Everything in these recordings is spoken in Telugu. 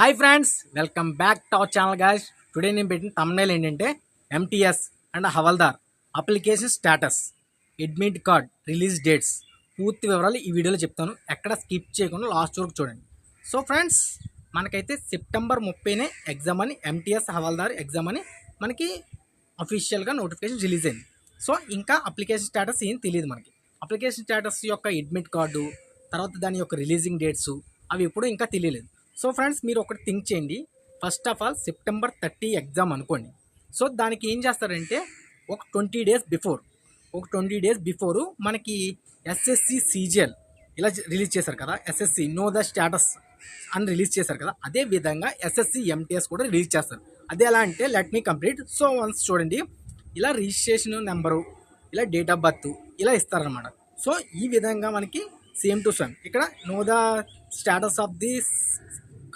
Hi friends welcome back to our channel guys today నేను పెట్టిన తమ్నేల్ ఏంటంటే MTS and havildar application status admit card release dates పూర్తి వివరాలు ఈ వీడియోలో చెప్తాను. ఎక్కడ స్కిప్ చేయకుండా లాస్ట్ వరకు చూడండి. సో ఫ్రెండ్స్ మనకైతే సెప్టెంబర్ ముప్పైనే ఎగ్జామ్ అని ఎంటీఎస్ హవల్దార్ ఎగ్జామ్ అని మనకి అఫీషియల్గా నోటిఫికేషన్ రిలీజ్ అయింది. సో ఇంకా అప్లికేషన్ స్టేటస్ ఏం తెలియదు మనకి. అప్లికేషన్ స్టేటస్ యొక్క అడ్మిట్ కార్డు తర్వాత దాని యొక్క రిలీజింగ్ డేట్స్ అవి ఎప్పుడూ ఇంకా తెలియలేదు. సో ఫ్రెండ్స్ మీరు ఒకటి థింక్ చేయండి. First of all September thirty exam అనుకోండి. సో దానికి ఏం చేస్తారంటే ఒక ట్వంటీ డేస్ బిఫోర్ ఒక ట్వంటీ డేస్ బిఫోర్ మనకి ఎస్ఎస్సి సీజిఎల్ ఇలా రిలీజ్ చేశారు కదా ఎస్ఎస్సి నో ద స్టేటస్ అని రిలీజ్ చేశారు కదా అదే విధంగా ఎస్ఎస్సి ఎంటీఎస్ కూడా రిలీజ్ చేస్తారు. అదే ఎలా అంటే let me complete so once చూడండి ఇలా రిజిస్ట్రేషన్ నెంబరు ఇలా డేట్ ఆఫ్ బర్త్ ఇలా ఇస్తారనమాట సో ఈ విధంగా మనకి సేమ్ టు సేమ్ ఇక్కడ know the status of the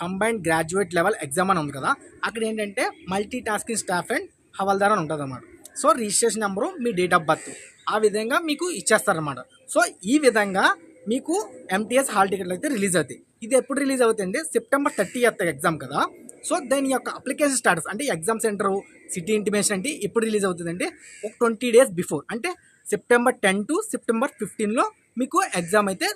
combined graduate level exam అని ఉంది కదా అక్కడ ఏంటంటే multi tasking staff and havildar అని ఉంటుంది అనమాట సో రిజిస్ట్రేషన్ నెంబరు మీ డేట్ ఆఫ్ బర్త్ ఆ విధంగా మీకు ఇచ్చేస్తారనమాట సో ఈ విధంగా మీకు ఎంటీఎస్ హాల్ టికెట్లు అయితే రిలీజ్ అవుతాయి. ఇది ఎప్పుడు రిలీజ్ అవుతుంది సెప్టెంబర్ థర్టీ ఎగ్జామ్ కదా. సో దాని యొక్క అప్లికేషన్ స్టాటస్ అంటే ఎగ్జామ్ సెంటర్ సిటీ ఇంటిమేషన్ అంటే ఎప్పుడు రిలీజ్ అవుతుందంటే ఒక ట్వంటీ డేస్ బిఫోర్. అంటే సెప్టెంబర్ టెన్ టు సెప్టెంబర్ ఫిఫ్టీన్లో మీకు ఎగ్జామ్ అయితే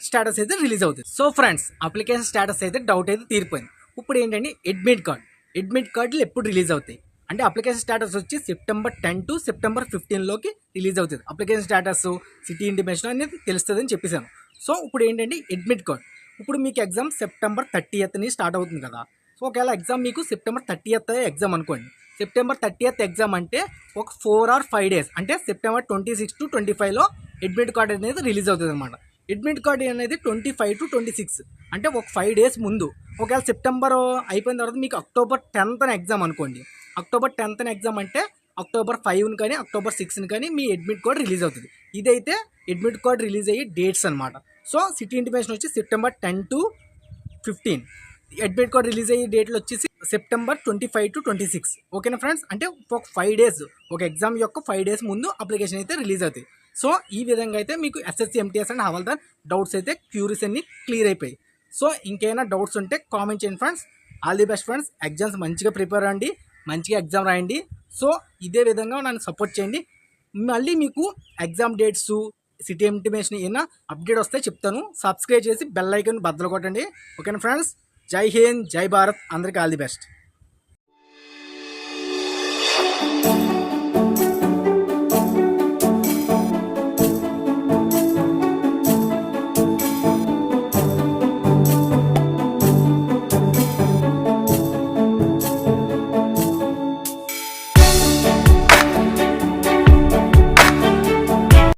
స్టేటస్ అయితే రిలీజ్ అవుతుంది. సో ఫ్రెండ్స్ అప్లికేషన్ స్టేటస్ అయితే డౌట్ అయితే తీరిపోయింది. ఇప్పుడు ఏంటంటే అడ్మిట్ కార్డ్ అడ్మిట్ కార్డులు ఎప్పుడు రిలీజ్ అవుతాయి? అంటే అప్లికేషన్ స్టేటస్ వచ్చి సెప్టెంబర్ టెన్ టు సెప్టెంబర్ ఫిఫ్టీన్లోకి రిలీజ్ అవుతుంది. అప్లికేషన్ స్టేటస్ సిటీ ఇంటిమేషన్ అనేది తెలుస్తుందని చెప్పేశాను. సో ఇప్పుడు ఏంటంటే అడ్మిట్ కార్డ్ ఇప్పుడు మీకు ఎగ్జామ్ సెప్టెంబర్ థర్టీయత్ని స్టార్ట్ అవుతుంది కదా? సో ఒకవేళ ఎగ్జామ్ మీకు సెప్టెంబర్ థర్టీయత్ ఎగ్జామ్ అనుకోండి. సెప్టెంబర్ థర్టీయత్ ఎగ్జామ్ అంటే ఒక ఫోర్ ఆర్ ఫైవ్ డేస్ అంటే September twenty six to twenty ఫైవ్లో అడ్మిట్ కార్డ్ అనేది రిలీజ్ అవుతుంది అనమాట అడ్మిట్ కార్డ్ అనేది twenty five to twenty six. అంటే ఒక ఫైవ్ డేస్ ముందు. ఒకవేళ సెప్టెంబర్ అయిపోయిన తర్వాత మీకు అక్టోబర్ టెన్త్న ఎగ్జామ్ అనుకోండి. అక్టోబర్ టెన్త్న ఎగ్జామ్ అంటే అక్టోబర్ ఫైవ్ని కానీ అక్టోబర్ సిక్స్ని కానీ మీ అడ్మిట్ కార్డ్ రిలీజ్ అవుతుంది. ఇదైతే అడ్మిట్ కార్డ్ రిలీజ్ అయ్యే డేట్స్ అనమాట సో సిటీ ఇంటిమేషన్ వచ్చి September ten to fifteen. Admit card release అయ్యే డేట్లు వచ్చేసి September twenty five to twenty six. ఓకేనా ఫ్రెండ్స్? అంటే ఒక ఫైవ్ డేస్ ఒక ఎగ్జామ్ యొక్క ఫైవ్ డేస్ ముందు అప్లికేషన్ అయితే రిలీజ్ అవుతాయి. సో ఈ విధంగా అయితే మీకు SSC MTS and havildar doubts అయితే క్యూరీస్ అన్ని క్లియర్ అయిపోయాయి. సో ఇంకేమైనా డౌట్స్ ఉంటే కామెంట్ చేయండి friends all the best friends exams మంచిగా ప్రిపేర్ అవ్వండి. మంచిగా ఎగ్జామ్ రాయండి. సో ఇదే విధంగా నన్ను సపోర్ట్ చేయండి. మళ్ళీ మీకు ఎగ్జామ్ డేట్స్ సిటీ ఎంటిమేషన్ ఏమైనా అప్డేట్ వస్తే చెప్తాను. సబ్స్క్రైబ్ చేసి బెల్ ఐకన్ బద్దలు కొట్టండి. ఓకేనా ఫ్రెండ్స్ జై హింద్ జై భారత్. అందరికీ ఆల్ ది బెస్ట్